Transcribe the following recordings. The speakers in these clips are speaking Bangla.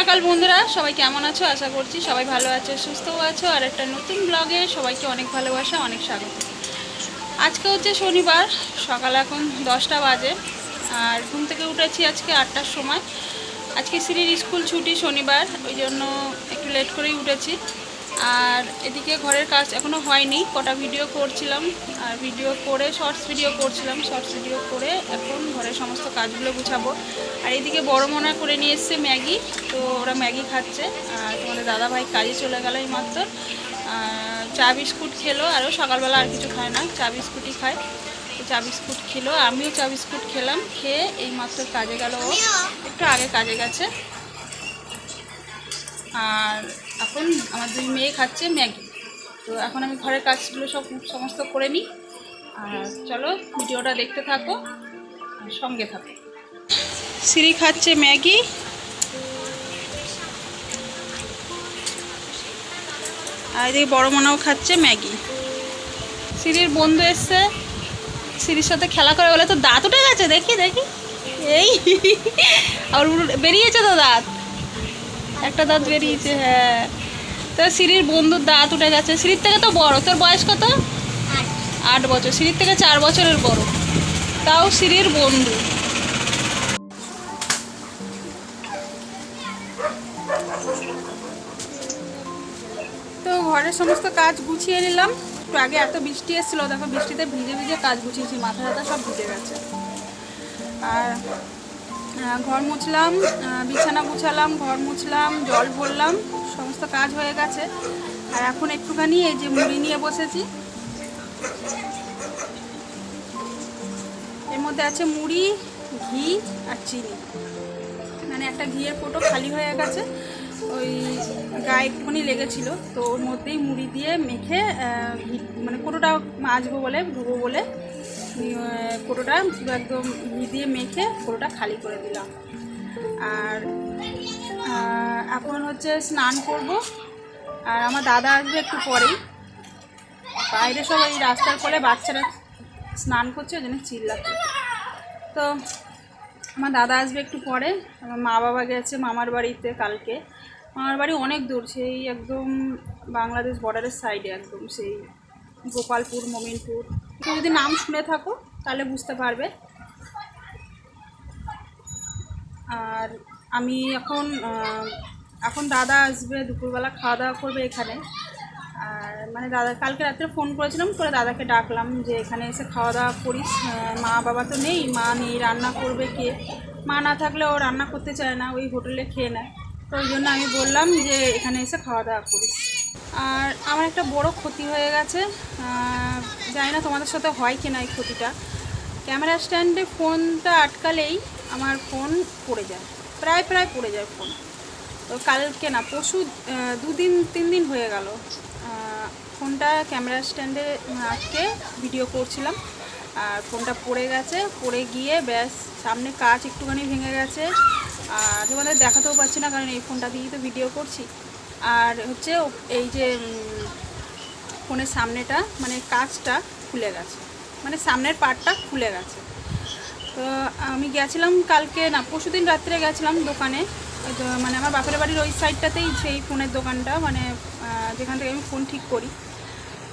সকাল বন্ধুরা, সবাই কেমন আছো? আশা করছি সবাই ভালো আছো, সুস্থও আছো। আর একটা নতুন ব্লগে সবাইকে অনেক ভালোবাসা, অনেক স্বাগত। আজকে হচ্ছে শনিবার, সকাল এখন দশটা বাজে, আর ঘুম থেকে উঠেছি আজকে আটটার সময়। আজকে সিরির স্কুল ছুটি শনিবার, ওই জন্য একটু লেট করেই উঠেছি। আর এদিকে ঘরের কাজ এখনও হয়নি। কটা ভিডিও করছিলাম, আর ভিডিও করে শর্টস ভিডিও করছিলাম শর্টস ভিডিও করে এখন ঘরের সমস্ত কাজগুলো গুছাবো। আর এদিকে বড় মনা করে নিয়ে এসছে ম্যাগি, তো ওরা ম্যাগি খাচ্ছে। আর তোমাদের দাদা ভাই কাজে চলে গেল এই মাত্র চা বিস্কুট খেলো, আরও সকালবেলা আর কিছু খায় না, চা বিস্কুটই খায়। চা বিস্কুট খেলো, আমিও চা বিস্কুট খেলাম, খেয়ে এই মাত্র কাজে গেল ও। একটু আগে কাজে গেছে। আর এখন আমার দুই মেয়ে খাচ্ছে, ম্যাগি। তো এখন আমি ঘরের কাজগুলো সব সমস্ত করে নিই। আর চলো, ভিডিওটা দেখতে থাকো সঙ্গে থাকো। সিঁড়ি খাচ্ছে ম্যাগি। আর এদিকে বড় মনাও খাচ্ছে ম্যাগি। সিঁড়ির বন্ধু এসছে। সিঁড়ির সাথে খেলা করে বলে তো দাঁত উঠে গেছে, দেখি দেখি। এই, আর বেরিয়েছে তো দাঁত। একটা দাঁত বেরিয়েছে হ্যাঁ। তো সিঁড়ির বন্ধুর দাঁত উঠে গেছে। সিঁড়ির থেকে তো বড়। তোর বয়স কত? আট। বছর। সিঁড়ির থেকে চার বছরের বড়। তাও সিঁড়ির বন্ধু। তো ঘরের সমস্ত কাজ গুছিয়ে নিলাম। একটু আগে এত বৃষ্টি এসেছিল দেখো বৃষ্টিতে ভিজে ভিজে কাজ গুছিয়েছি মাথা ব্যথা সব ভিজে গেছে। আর ঘর মুছলাম বিছানা গুছালাম, ঘর মুছলাম, জল ভরলাম, সমস্ত কাজ হয়ে গেছে। আর এখন একটুখানি এই যে মুড়ি নিয়ে বসেছি। এর মধ্যে আছে মুড়ি, ঘি আর চিনি। মানে একটা ঘিয়ের কোটো খালি হয়ে গেছে। ওই গায়ে একটুখানি লেগেছিল, তো ওর মধ্যেই মুড়ি দিয়ে মেখে মানে কোটোটা মাজবো বলে, ধুবো বলে কোটোটা পুরো একদম ঘি দিয়ে মেখে কোটোটা খালি করে দিলাম। আর এখন হচ্ছে স্নান করব। আর আমার দাদা আসবে একটু পরেই। বাইরে সব এই রাস্তার কোলে বাচ্চারা স্নান করছে, ওই জন্য চিল্লাচ্ছে। তো আমার দাদা আসবে একটু পরে। আমার মা বাবা গেছে মামার বাড়িতে কালকে। মামার বাড়ি অনেক দূর, সেই একদম বাংলাদেশ বর্ডারের সাইডে একদম, সেই গোপালপুর, মোমিনপুর। তুমি যদি নাম শুনে থাকো, তাহলে বুঝতে পারবে। আর আমি এখন এখন দাদা আসবে, দুপুরবেলা খাওয়া দাওয়া করবে এখানে। আর মানে দাদা, কালকে রাত্রে ফোন করেছিলাম করে দাদাকে ডাকলাম যে এখানে এসে খাওয়া দাওয়া করিস মা বাবা তো নেই, মা নেই, রান্না করবে কে? মা না থাকলে ও রান্না করতে চায় না, ওই হোটেলে খেয়ে নেয়। তো ওই জন্য আমি বললাম যে এখানে এসে খাওয়া দাওয়া করিস। আর আমার একটা বড় ক্ষতি হয়ে গেছে জানি না তোমাদের সাথে হয় কি না এই ক্ষতিটা। ক্যামেরা স্ট্যান্ডে ফোনটা আটকালেই আমার ফোন পড়ে যায় প্রায় প্রায় পড়ে যায় ফোন। তো কালকে না আহ, দুদিন তিন দিন হয়ে গেল ফোনটা ক্যামেরা স্ট্যান্ডে আটকে ভিডিও করছিলাম আর ফোনটা পড়ে গেছে পড়ে গিয়ে ব্যাস সামনে কাজ একটুখানি ভেঙে গেছে আর তোমাদের দেখাতেও পাচ্ছি না কারণ এই ফোনটা দিয়েই তো ভিডিও করছি। আর হচ্ছে এই যে ফোনের সামনেটা মানে কাচটা খুলে গেছে। মানে সামনের পার্টটা খুলে গেছে। তো আমি গেছিলাম কালকে না, পরশুদিন রাত্রে গেছিলাম দোকানে। মানে আমার বাপের বাড়ির ওই সাইডটাতেই সেই ফোনের দোকানটা মানে যেখান থেকে আমি ফোন ঠিক করি।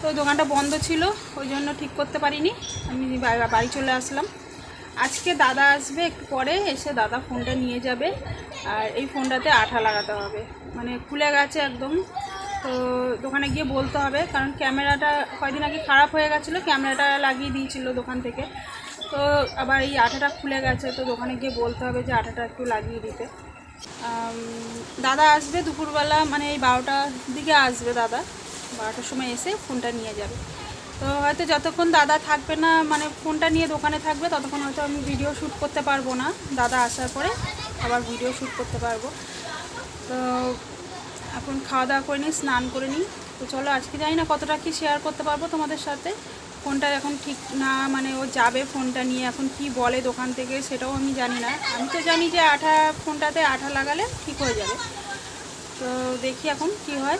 তো দোকানটা বন্ধ ছিল, ওই জন্য ঠিক করতে পারিনি। আমি বাড়ি চলে আসলাম। আজকে দাদা আসবে, একটু পরে এসে দাদা ফোনটা নিয়ে যাবে। আর এই ফোনটাতে আঠা লাগাতে হবে। মানে খুলে গেছে একদম। তো দোকানে গিয়ে বলতে হবে, কারণ ক্যামেরাটা কয়দিন আগে খারাপ হয়ে গেছিল, ক্যামেরাটা লাগিয়ে দিয়েছিল দোকান থেকে। তো আবার এই আঠাটা খুলে গেছে, তো দোকানে গিয়ে বলতে হবে যে আঠাটা একটু লাগিয়ে দিতে। দাদা আসবে দুপুরবেলা মানে এই বারোটার দিকে আসবে দাদা। বারোটার সময় এসে ফোনটা নিয়ে যাবে। তো হয়তো যতক্ষণ দাদা থাকবে না মানে ফোনটা নিয়ে দোকানে থাকবে, ততক্ষণ হয়তো আমি ভিডিও শ্যুট করতে পারব না। দাদা আসার পরে আবার ভিডিও শ্যুট করতে পারব। তো এখন খাওয়া দাওয়া করে নিই, স্নান করে নিই। তো চলো, আজকে জানি না কতটা কি শেয়ার করতে পারব তোমাদের সাথে। ফোনটা এখন ঠিক না মানে ও যাবে ফোনটা নিয়ে। এখন কি বলে দোকান থেকে সেটাও আমি জানি না। আমি তো জানি যে আঠা, ফোনটাতে আঠা লাগালে ঠিক হয়ে যাবে। তো দেখি এখন কি হয়।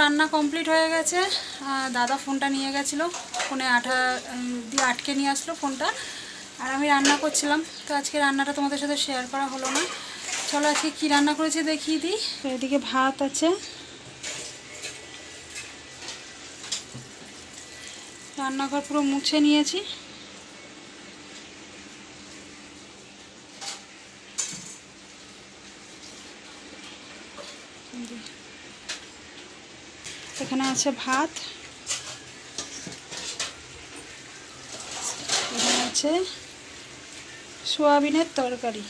রান্না কমপ্লিট হয়ে গেছে। দাদা ফোনটা নিয়ে গেছিল। ফোনে আঠা দিয়ে আটকে নিয়ে আসলো ফোনটা। আর আমি রান্না করছিলাম। তো আজকে রান্নাটা তোমাদের সাথে শেয়ার করা হলো না। চলো আজকে কী রান্না করেছি দেখিয়ে দিই। এদিকে ভাত আছে। রান্নাঘর পুরো মুছে নিয়েছি। এখানে আছে ভাত। এখানে আছে সোয়াবিনের তরকারি।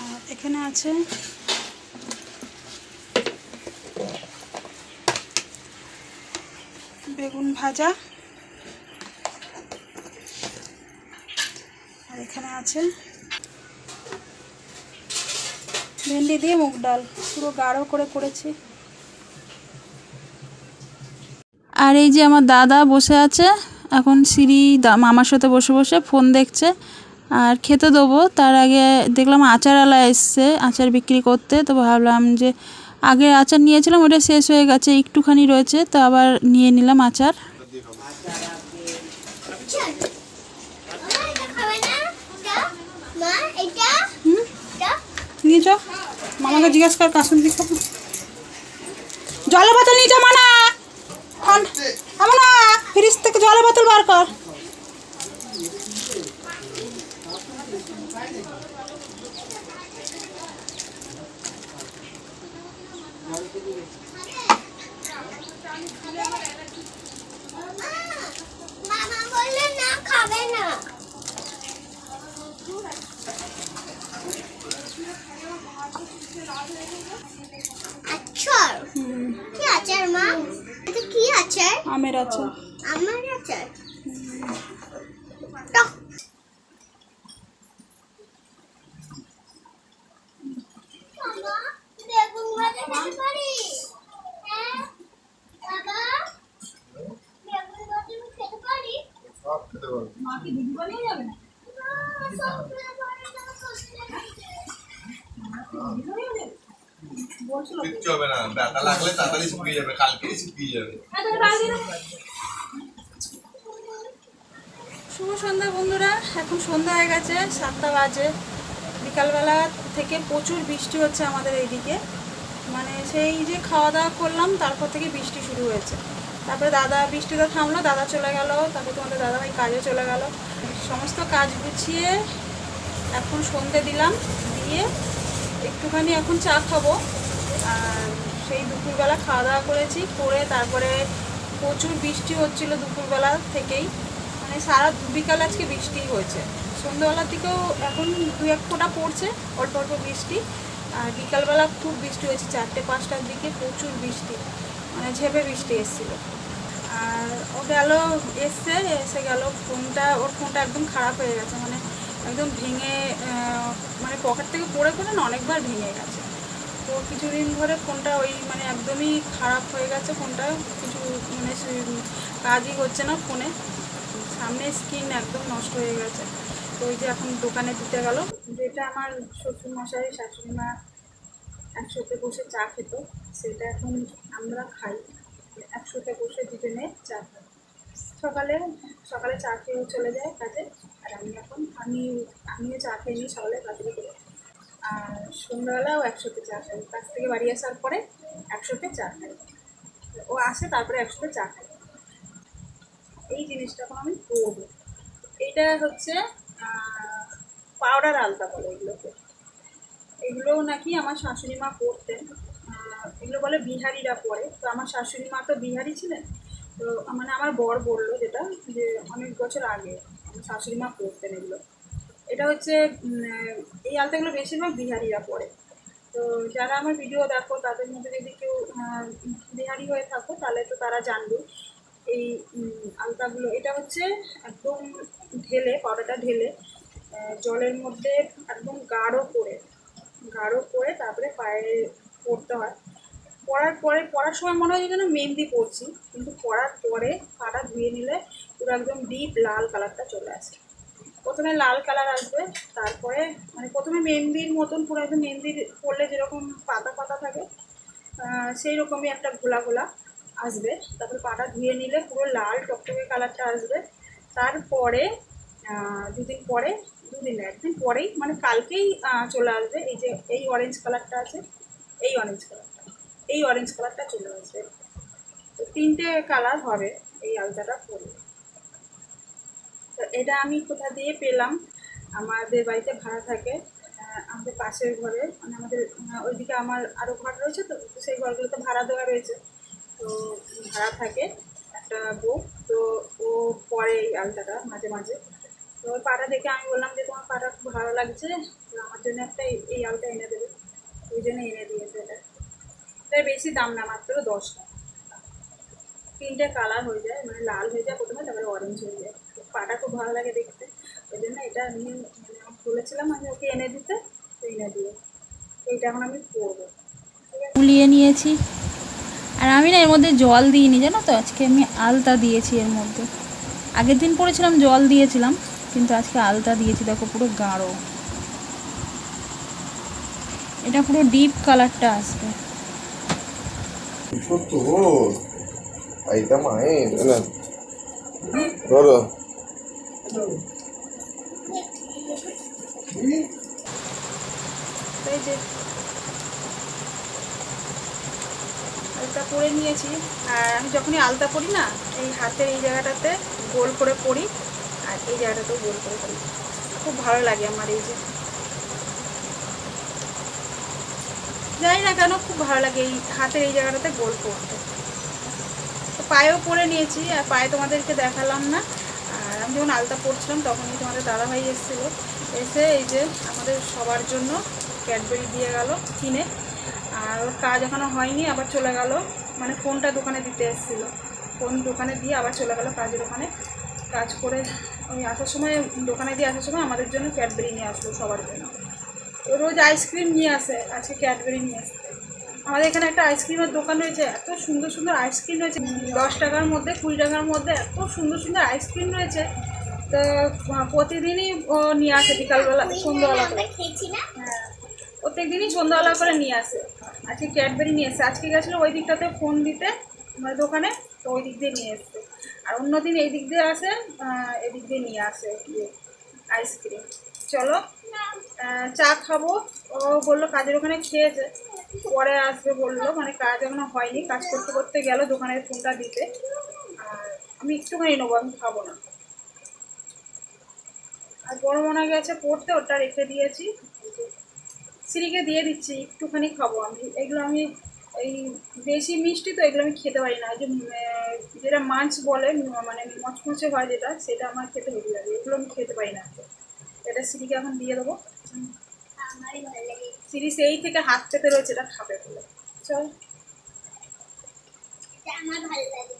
আর এখানে আছে বেগুন ভাজা। আর এখানে আছে ভেন্ডি দিয়ে মুগ ডাল, পুরো গাঢ় করে করেছি। আর এই যে আমার দাদা বসে আছে, এখন সিঁড়ি মামার সাথে বসে বসে ফোন দেখছে। আর খেতে দেবো, তার আগে দেখলাম আচারওয়ালা এসছে, আচার বিক্রি করতে, তো ভাবলাম যে আগে আচার নিয়েছিলাম, ওটা শেষ হয়ে গেছে, একটুখানি রয়েছে, তো আবার নিয়ে নিলাম আচার খাবে না এটা মা এটা হুম এটা নিয়ে যাও। মামাকে জিজ্ঞেস কর কাসুন দিকে জলের বোতল নিয়ে যাও মানা না ফ্রিজ থেকে জলের বোতল বার কর মামা বললে না খাবে না আচার কি আচার মা এটা কি আচার আমের আছে আমার আচার টক বাবা বেগুন ভাজা খেতে পারি হ্যাঁ বাবা বেগুন ভাজা আমি খেতে পারি সব খেতে পারব না, সব খেতে পারি না, সব খেতে পারি না। কিচ্ছু হবে না। ব্যথা লাগলে তাড়াতাড়ি শুকিয়ে যাবে কালকেই শুকিয়ে যাবে। শুভ সন্ধ্যা বন্ধুরা এখন সন্ধ্যা হয়ে গেছে সাতটা বাজে। বিকালবেলা থেকে প্রচুর বৃষ্টি হচ্ছে আমাদের এইদিকে। মানে সেই যে খাওয়া দাওয়া করলাম তারপর থেকে বৃষ্টি শুরু হয়েছে। তারপরে দাদা বৃষ্টিতে থামলো দাদা চলে গেল তারপরে তোমাদের দাদা ভাই কাজে চলে গেল। সমস্ত কাজ গুছিয়ে এখন সন্ধে দিলাম দিয়ে একটুখানি এখন চা খাব। সেই দুপুরবেলা খাওয়া দাওয়া করেছি, করে তারপরে প্রচুর বৃষ্টি হচ্ছিল দুপুরবেলা থেকেই। মানে সারা বিকাল আজকে বৃষ্টি হয়েছে। সন্ধ্যাবেলার দিকেও এখন দু এক ফোঁটা পড়ছে, অল্প অল্প বৃষ্টি। আর বিকালবেলা খুব বৃষ্টি হয়েছে, চারটে পাঁচটার দিকে প্রচুর বৃষ্টি মানে ঝেপে বৃষ্টি এসেছিল। আর ও গেল এসছে, এসে গেল, ফোনটা, ওর ফোনটা একদম খারাপ হয়ে গেছে মানে একদম ভেঙে মানে পকেট থেকে পড়ে পড়ে না, অনেকবার ভেঙে গেছে। তো কিছুদিন ধরে ফোনটা ওই মানে একদমই খারাপ হয়ে গেছে ফোনটা। কিছু মানে কাজই হচ্ছে না ফোনে। সামনে স্ক্রিন একদম নষ্ট হয়ে গেছে। তো ওই যে এখন দোকানে দিতে গেল। যেটা আমার শ্বশুর মশাই শাশুড়ি মা একসাথে বসে চা খেত, সেটা এখন আমরা খাই। একসাথে বসে দুজনে চা খাই। সকালে সকালে চা খেয়ে চলে যায় কাজে। আর আমি এখন, আমি, আমিও চা খেয়ে নিই সকালে কাজে। করে আর সন্ধ্যাবেলাও একসাথে চা খাই। কাজ থেকে বাড়ি আসার পরে একসাথে চা খাই। ও আসে তারপরে একসাথে চা খাই। এই জিনিসটা এখন আমি করব। এইটা হচ্ছে পাউডার আলতা বলে এগুলোকে। এগুলোও নাকি আমার শাশুড়ি মা করতেন। এগুলো বলে বিহারিরা পরে। তো আমার শাশুড়ি মা তো বিহারি ছিলেন। তো মানে আমার বর বলল যেটা, যে অনেক বছর আগে আমার শাশুড়ি মা করতেন এগুলো। এটা হচ্ছে এই আলতাগুলো বেশিরভাগ বিহারিরা পরে। তো যারা আমার ভিডিও দেখো, তাদের মধ্যে যদি কেউ বিহারি হয়ে থাকো, তাহলে তো তারা জানবে। এই আলতাগুলো, এটা হচ্ছে একদম ঢেলে, পাউডারটা ঢেলে জলের মধ্যে একদম গাঢ় করে গাঢ় করে তারপরে পায়ে পরতে হয়। পরার পরে পরার সময় মনে হয় যেন মেহেন্দি পরছি, কিন্তু পরার পরে পাটা ধুয়ে নিলে পুরো একদম ডিপ লাল কালারটা চলে আসে। প্রথমে লাল কালার আসবে, তারপরে মানে প্রথমে মেহেন্দির মতন পুরো একদম মেহেন্দির পড়লে যেরকম পাতা পাতা থাকে সেই রকমই একটা ঘোলা ঘোলা আসবে। তারপর পাটা ধুয়ে নিলে পুরো লাল টকটকে কালারটা আসবে। তারপরে দুদিন পরে, দুদিন একদিন পরেই মানে কালকেই চলে আসবে। এই যে এই অরেঞ্জ কালারটা আছে, এই অরেঞ্জ কালারটা এই অরেঞ্জ কালারটা চলে আসবে। তো তিনটে কালার হবে এই আলতাটা পরে। তো এটা আমি কোথা দিয়ে পেলাম? আমাদের বাড়িতে ভাড়া থাকে আমাদের পাশের ঘরে। মানে আমাদের ওইদিকে আমার আরও ঘর রয়েছে তো সেই ঘরগুলোতে ভাড়া দেওয়া রয়েছে। তো ভাড়া থাকে একটা বউ, তো ও পরে এই আলটাটা মাঝে মাঝে। তো ওই পাটা দেখে আমি বললাম যে, তোমার পাটা খুব ভালো লাগছে, তো আমার জন্য একটা এই- আলটা এনে দেবে। ওই জন্য এনে দিয়েছে এটা। এটা বেশি দাম না, মাত্র দশ টাকা। তিনটে কালার হয়ে যায় মানে লাল হয়ে যায় প্রথমে, তারপরে অরেঞ্জ হয়ে যায়। পাটা খুব ভালো লাগে দেখতে। ওই জন্য এটা আমি মানে বলেছিলাম আমি ওকে এনে দিতে তো এনে দিয়ে এইটা এখন আমি পরবো গুলিয়ে নিয়েছি। আর আমি না এর মধ্যে জল দিইনি জানো তো? আজকে আমি আলতা দিয়েছি এর মধ্যে। আগের দিন পরেছিলাম জল দিয়েছিলাম কিন্তু আজকে আলতা দিয়েছি দেখো পুরো গাঢ়। এটা পুরো ডিপ কালারটা আসবে। ছোট এইটা মায়ের ধরো। আলতা পরে নিয়েছি। আর আমি যখনই আলতা পরি না, এই হাতের এই জায়গাটাতে গোল করে পরি, আর এই জায়গাটাতেও গোল করে পরি। খুব ভালো লাগে আমার এই যে। জানি না কেন খুব ভালো লাগে এই হাতের এই জায়গাটাতে গোল করতে। তো পায়েও পরে নিয়েছি, আর পায়ে তোমাদেরকে দেখালাম না। আমি যখন আলতা পরছিলাম, তখনই তোমাদের দাদাভাই এসেছিল। এসে এই যে আমাদের সবার জন্য ক্যাডবেরি দিয়ে গেল কিনে। আর ওর কাজ এখনও হয়নি, আবার চলে গেল। মানে ফোনটা দোকানে দিতে এসেছিল। ফোন দোকানে দিয়ে আবার চলে গেল কাজের ওখানে। কাজ করে ওই আসার সময়, দোকানে দিয়ে আসার সময় আমাদের জন্য ক্যাডবেরি নিয়ে আসলো সবার জন্য। রোজ আইসক্রিম নিয়ে আসে, আজকে ক্যাডবেরি নিয়ে আসছে আমাদের এখানে একটা আইসক্রিমের দোকান রয়েছে এত সুন্দর সুন্দর আইসক্রিম রয়েছে দশ টাকার মধ্যে কুড়ি টাকার মধ্যে এত সুন্দর সুন্দর আইসক্রিম রয়েছে। তো প্রতিদিনই ও নিয়ে আসে বিকালবেলা সন্ধ্যাবেলা হ্যাঁ প্রত্যেক দিনই সন্ধ্যাবেলা করে নিয়ে আসে। আজকে ক্যাডবেরি নিয়ে এসে আজকে গেছিল ওই দিকটাতে ফোন দিতে আমার দোকানে তো ওই দিক দিয়ে নিয়ে এসছে। আর অন্য দিন এই দিক দিয়ে আসে এদিক দিয়ে নিয়ে আসে আইসক্রিম চলো চা খাব। ও বলল কাজের ওখানে খেয়েছে। পরে আসবে বলল মানে কাজ এখনও হয়নি, কাজ করতে করতে গেল দোকানের ফোনটা দিতে। আর আমি একটুখানি নেব, আমি খাব না। আর বড় মনে গেছে, পড়তে ওটা রেখে দিয়েছি। সিঁড়িকে দিয়ে দিচ্ছি, একটুখানি খাব আমি। এগুলো আমি, এই বেশি মিষ্টি তো এগুলো আমি খেতে পারি না। যে যেটা মাছ বলে মানে মচমচে হয় যেটা, সেটা আমার খেতে হেভি লাগে। এগুলো আমি খেতে পারি না। এটা সিঁড়িকে এখন দিয়ে দেবো। আমারই ভালো লাগে। সিরি এই থেকে হাত পেতে রয়েছে এটা খাবে বলে। চল। আমার ভালো লাগে।